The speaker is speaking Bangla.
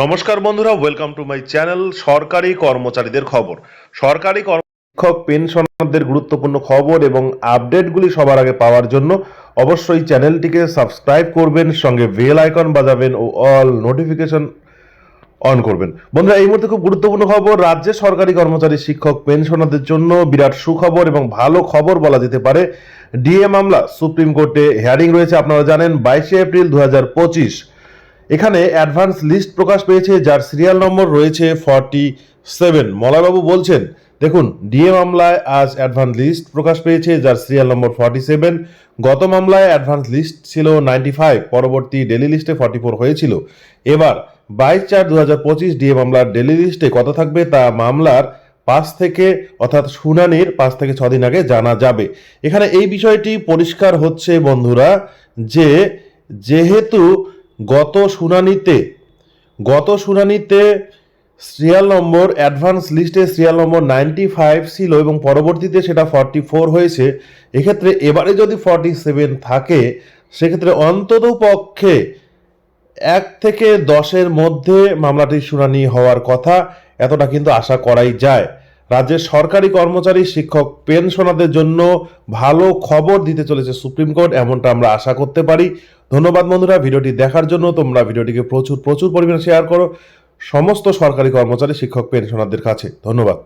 নমস্কার বন্ধুরা ওয়েলকাম টু মাই চ্যানেল সরকারি কর্মচারীদের খবর। সরকারি শিক্ষক পেনশনারদের গুরুত্বপূর্ণ খবর এবং আপডেটগুলি সবার আগে পাওয়ার জন্য অবশ্যই চ্যানেলটিকে সাবস্ক্রাইব করবেন, সঙ্গে বেল আইকন বাজাবেন ও অল নোটিফিকেশন অন করবেন। বন্ধুরা, এই মুহূর্তে খুব গুরুত্বপূর্ণ খবর, রাজ্যে সরকারি কর্মচারী, শিক্ষক, পেনশনারদের জন্য বিরাট সুখবর এবং ভালো খবর বলা যেতে পারে। ডিএ মামলা, সুপ্রিম কোর্টে হেয়ারিং রয়েছে, আপনারা জানেন, বাইশে এপ্রিল দু হাজার পঁচিশ। এখানে অ্যাডভান্স লিস্ট প্রকাশ পেয়েছে, যার সিরিয়াল নম্বর রয়েছে ফর্টি সেভেন মলয়বাবু বলছেন, দেখুন ডিএ মামলায় আজ অ্যাডভান্স লিস্ট প্রকাশ পেয়েছে, যার সিরিয়াল নম্বর ফর্টি সেভেন গত মামলায় অ্যাডভান্স লিস্ট ছিল নাইনটি ফাইভ পরবর্তী ডেলি লিস্টে ফর্টি ফোর হয়েছিল। এবার বাইশ চার দু হাজার পঁচিশ ডিএ মামলার ডেলি লিস্টে কত থাকবে তা মামলার পাঁচ থেকে, অর্থাৎ শুনানির পাঁচ থেকে ছদিন আগে জানা যাবে। এখানে এই বিষয়টি পরিষ্কার হচ্ছে বন্ধুরা, যে যেহেতু গত শুনানিতে গত শুনানিতে সিরিয়াল নম্বর অ্যাডভান্স লিস্টে সিরিয়াল নম্বর নাইনটি ফাইভ ছিল এবং পরবর্তীতে সেটা ফর্টি ফোর হয়েছে। এক্ষেত্রে এবারে যদি ফর্টি সেভেন থাকে, সেক্ষেত্রে অন্তত পক্ষে এক থেকে দশের মধ্যে মামলাটির শুনানি হওয়ার কথা এতটা কিন্তু আশা করাই যায়। রাজ্যের সরকারি কর্মচারী, শিক্ষক, পেনশনারদের জন্য ভালো খবর দিতে চলেছে সুপ্রিম কোর্ট, এমনটা আমরা আশা করতে পারি। ধন্যবাদ বন্ধুরা, ভিডিওটি দেখার জন্য তোমরা ভিডিওটিকে প্রচুর প্রচুর পরিমাণে শেয়ার করো। সমস্ত সরকারি কর্মচারী, শিক্ষক, পেনশনারদের কাছে ধন্যবাদ।